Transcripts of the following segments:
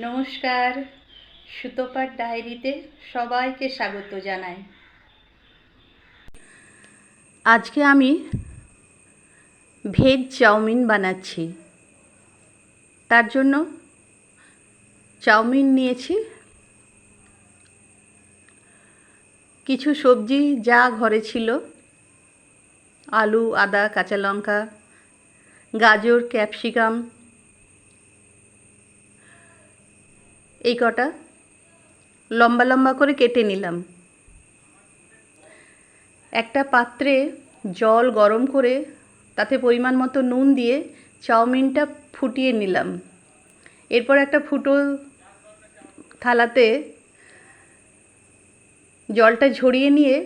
নমস্কার। সুতোপার ডায়েরিতে সবাইকে স্বাগত জানাই। আজকে আমি ভেজ চাউমিন বানাচ্ছি। তার জন্য চাউমিন নিয়েছি। কিছু সবজি যা ঘরে ছিল। আলু, আদা, কাঁচা লঙ্কা, গাজর, ক্যাপসিকাম এই কটা। লম্বা লম্বা করে কেটে নিলাম। একটা পাত্রে জল গরম করে তাতে পরিমাণ মতো নুন দিয়ে চাউমিনটা ফুটিয়ে নিলাম। এরপর একটা ফুটো থালাতে জলটা ঝরিয়ে নিয়ে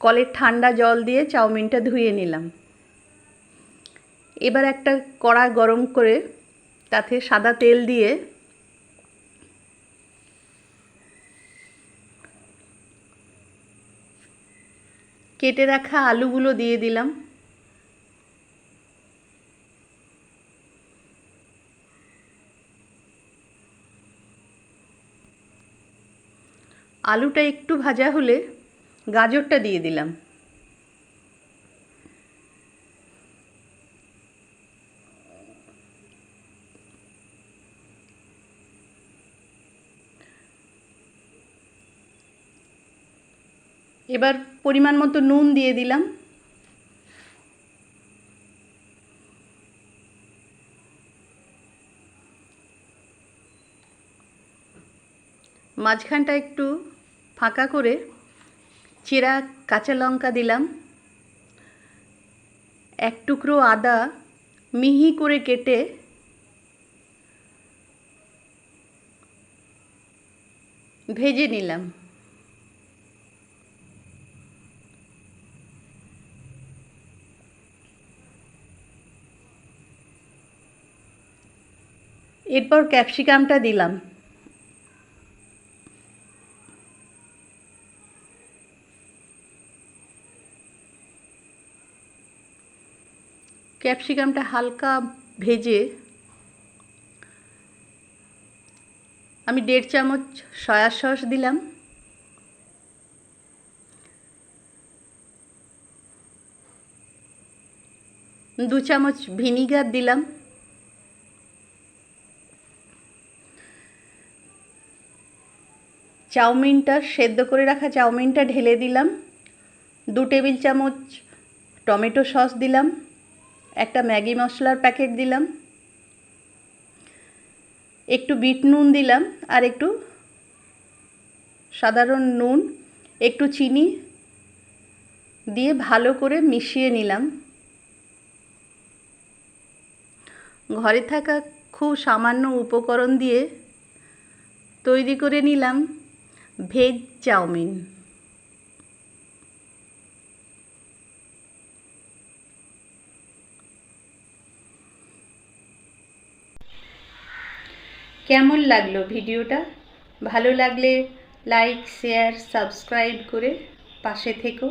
কলের ঠান্ডা জল দিয়ে চাউমিনটা ধুয়ে নিলাম। এবার একটা কড়া গরম করে তাতে সাদা তেল দিয়ে কেটে রাখা আলুগুলো দিয়ে দিলাম। আলুটা একটু ভাজা হলে গাজরটা দিয়ে দিলাম। এবার পরিমাণ মতো নুন দিয়ে দিলাম। মাঝখানটা একটু ফাঁকা করে চেরা কাঁচা লঙ্কা দিলাম। এক টুকরো আদা মিহি করে কেটে ভেজে নিলাম। এরপর ক্যাপসিকামটা দিলাম। ক্যাপসিকামটা হালকা ভেজে আমি দেড় চামচ সয়া সস দিলাম। দু চামচ ভিনিগার দিলাম। চাউমিনটা সেদ্ধ করে রাখা চাউমিনটা ঢেলে দিলাম। দু টেবিল চামচ টমেটো সস দিলাম। একটা ম্যাগি মশলার প্যাকেট দিলাম। একটু বিট নুন দিলাম আর একটু সাধারণ নুন, একটু চিনি দিয়ে ভালো করে মিশিয়ে নিলাম। ঘরে থাকা খুব সামান্য উপকরণ দিয়ে তৈরি করে নিলাম। Veg chowmein. কেমন লাগল ভিডিওটা? ভালো লাগলে লাইক শেয়ার সাবস্ক্রাইব করে পাশে থেকো।